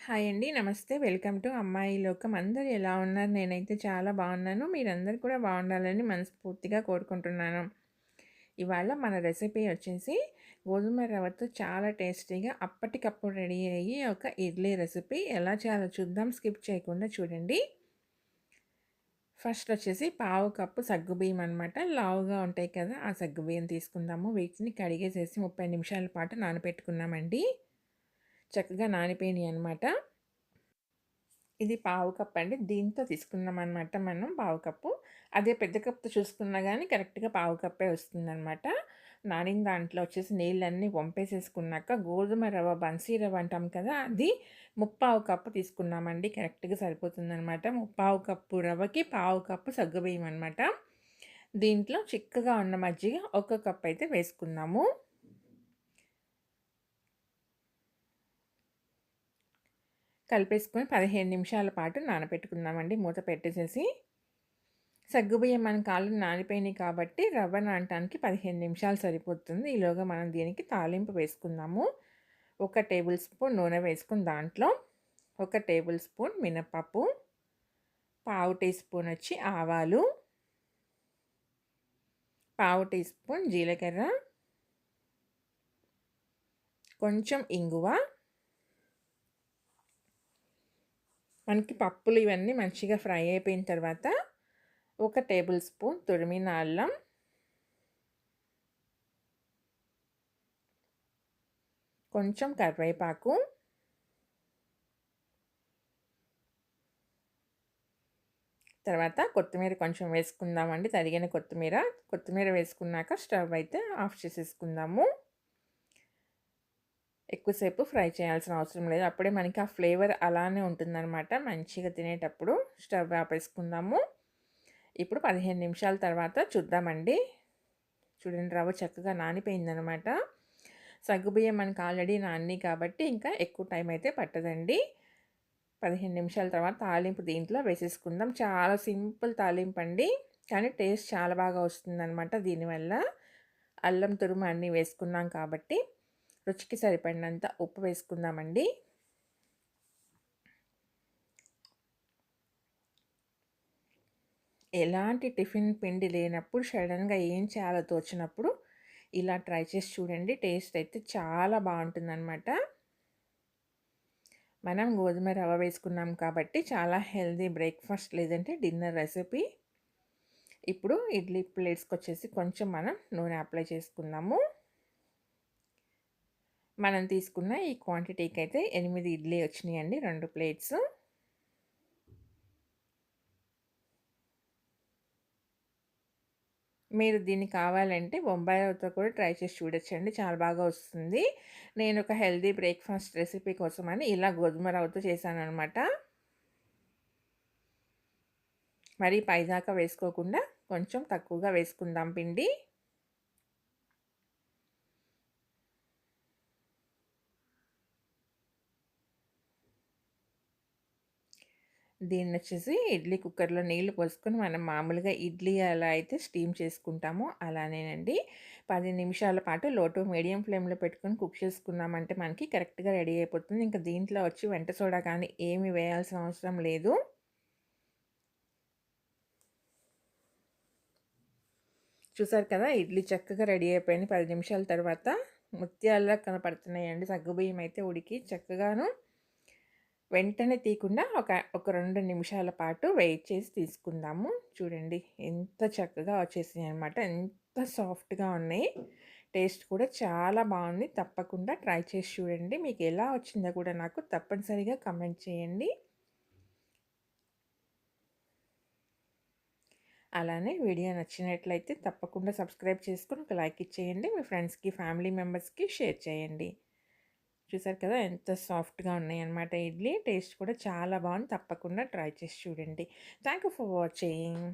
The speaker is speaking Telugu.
హాయ్ అండి. నమస్తే. వెల్కమ్ టు అమ్మాయి లోకం. అందరు ఎలా ఉన్నారు? నేనైతే చాలా బాగున్నాను. మీరందరు కూడా బాగుండాలని మనస్ఫూర్తిగా కోరుకుంటున్నాను. ఇవాళ మన రెసిపీ వచ్చేసి గోధుమ రవ్వతో చాలా టేస్టీగా అప్పటికప్పుడు రెడీ అయ్యి ఒక ఇడ్లీ రెసిపీ. ఎలా చేయాలో చూద్దాం. స్కిప్ చేయకుండా చూడండి. ఫస్ట్ వచ్చేసి పావు కప్పు సగ్గుబియ్యం అనమాట లావుగా ఉంటాయి కదా ఆ సగ్గుబియ్యం తీసుకుందాము. వీటిని కడిగేసేసి ముప్పై నిమిషాల పాటు నానబెట్టుకున్నామండి. చక్కగా నానిపోయినాయి అనమాట ఇది పావు కప్ అండి. దీంతో తీసుకున్నాం అనమాట మనం పావు కప్పు. అదే పెద్ద కప్తో చూసుకున్నా కానీ కరెక్ట్గా పావు కప్పే వస్తుందన్నమాట. నానిన దాంట్లో వచ్చేసి నీళ్ళన్నీ వంపేసేసుకున్నాక గోధుమ రవ్వ బన్సీ రవ్వ అంటాం కదా అది ముప్పావు కప్పు తీసుకున్నామండి. కరెక్ట్గా సరిపోతుందనమాట ముప్పావు కప్పు రవ్వకి పావు కప్పు సగ్గుబియ్యం అనమాట దీంట్లో చిక్కగా ఉన్న మజ్జిగ ఒక కప్ అయితే వేసుకున్నాము. కలిపేసుకొని పదిహేను నిమిషాల పాటు నానబెట్టుకుందామండి. మూత పెట్టేసేసి సగ్గుబియ్యం మన కాళ్ళు నానిపోయినాయి కాబట్టి రవ్వ నానటానికి పదిహేను నిమిషాలు సరిపోతుంది. ఈలోగా మనం దీనికి తాలింపు వేసుకుందాము. ఒక టేబుల్ స్పూన్ నూనె వేసుకుని దాంట్లో ఒక టేబుల్ స్పూన్ మినపప్పు పావు టీ స్పూన్ వచ్చి ఆవాలు పావు టీ స్పూన్ జీలకర్ర కొంచెం ఇంగువ మనకి పప్పులు ఇవన్నీ మంచిగా ఫ్రై అయిపోయిన తర్వాత ఒక టేబుల్ స్పూన్ తురిమిన అల్లం. కొంచెం కరివేపాకు. తర్వాత కొత్తిమీర కొంచెం వేసుకుందామండి తరిగిన కొత్తిమీర. కొత్తిమీర వేసుకున్నాక స్టవ్ అయితే ఆఫ్ చేసేసుకుందాము. ఎక్కువసేపు ఫ్రై చేయాల్సిన అవసరం లేదు. అప్పుడే మనకి ఆ ఫ్లేవర్ అలానే ఉంటుందన్నమాట. మంచిగా తినేటప్పుడు స్టవ్ ఆపేసుకుందాము. ఇప్పుడు పదిహేను నిమిషాల తర్వాత చూద్దామండి. చూడండి రవ్వ చక్కగా నానిపోయిందనమాట సగ్గుబియ్యం మనకి ఆల్రెడీ నాని కాబట్టి ఇంకా ఎక్కువ టైం అయితే పట్టదండి. పదిహేను నిమిషాల తర్వాత తాలింపు దీంట్లో వేసేసుకుందాం. చాలా సింపుల్ తాలింపు అండి. కానీ టేస్ట్ చాలా బాగా వస్తుందన్నమాట దీనివల్ల. అల్లం తురుము అన్నీ వేసుకున్నాం కాబట్టి. రుచికి సరిపడినంత ఉప్పు వేసుకుందామండి. ఎలాంటి టిఫిన్ పిండి లేనప్పుడు సడన్గా ఏం చేయాలో తోచినప్పుడు ఇలా ట్రై చేసి చూడండి. టేస్ట్ అయితే చాలా బాగుంటుందన్నమాట. మనం గోధుమ రవ్వ వేసుకున్నాం కాబట్టి చాలా హెల్దీ బ్రేక్ఫాస్ట్ లేదంటే డిన్నర్ రెసిపీ. ఇప్పుడు ఇడ్లీ ప్లేట్స్కి వచ్చేసి కొంచెం మనం నూనె అప్లై చేసుకుందాము. మనం తీసుకున్న ఈ క్వాంటిటీకి అయితే ఎనిమిది ఇడ్లీ వచ్చినాయండి రెండు ప్లేట్స్. మీరు దీన్ని కావాలంటే బొంబాయి రవ్వతో కూడా ట్రై చేసి చూడొచ్చండి చాలా బాగా వస్తుంది. నేను ఒక హెల్దీ బ్రేక్ఫాస్ట్ రెసిపీ కోసం అని ఇలా గోధుమ రవ్వతో చేశాను అనమాట మరి పైదాకా వేసుకోకుండా కొంచెం తక్కువగా వేసుకుందాం పిండి. దీన్ని వచ్చేసి ఇడ్లీ కుక్కర్లో నీళ్ళు పోసుకొని మనం మామూలుగా ఇడ్లీ ఎలా అయితే స్టీమ్ చేసుకుంటామో. అలానేనండి. పది నిమిషాల పాటు లోటు మీడియం ఫ్లేమ్లో పెట్టుకొని కుక్ చేసుకున్నామంటే మనకి కరెక్ట్గా రెడీ అయిపోతుంది. ఇంకా దీంట్లో వచ్చి వెంట సోడా కానీ ఏమి వేయాల్సిన అవసరం లేదు. చూసారు కదా! ఇడ్లీ చక్కగా రెడీ అయిపోయింది. పది నిమిషాల తర్వాత ముత్యాల కనపడుతున్నాయండి. సగ్గుబియ్యం అయితే ఉడికి చక్కగాను వెంటనే తీయకుండా ఒక ఒక రెండు నిమిషాల పాటు వెయిట్ చేసి తీసుకుందాము. చూడండి ఎంత చక్కగా వచ్చేసింది అనమాట ఎంత సాఫ్ట్గా ఉన్నాయి. టేస్ట్ కూడా చాలా బాగుంది. తప్పకుండా ట్రై చేసి చూడండి. మీకు ఎలా వచ్చిందో కూడా నాకు తప్పనిసరిగా కమెంట్ చేయండి. అలానే వీడియో నచ్చినట్లయితే తప్పకుండా సబ్స్క్రైబ్ చేసుకుని ఒక లైక్ ఇచ్చేయండి. మీ ఫ్రెండ్స్కి ఫ్యామిలీ మెంబర్స్కి షేర్ చేయండి. చూసారు కదా! ఎంత సాఫ్ట్గా ఉన్నాయన్నమాట ఇడ్లీ. టేస్ట్ కూడా చాలా బాగుంది తప్పకుండా ట్రై చేసి చూడండి. Thank you for watching.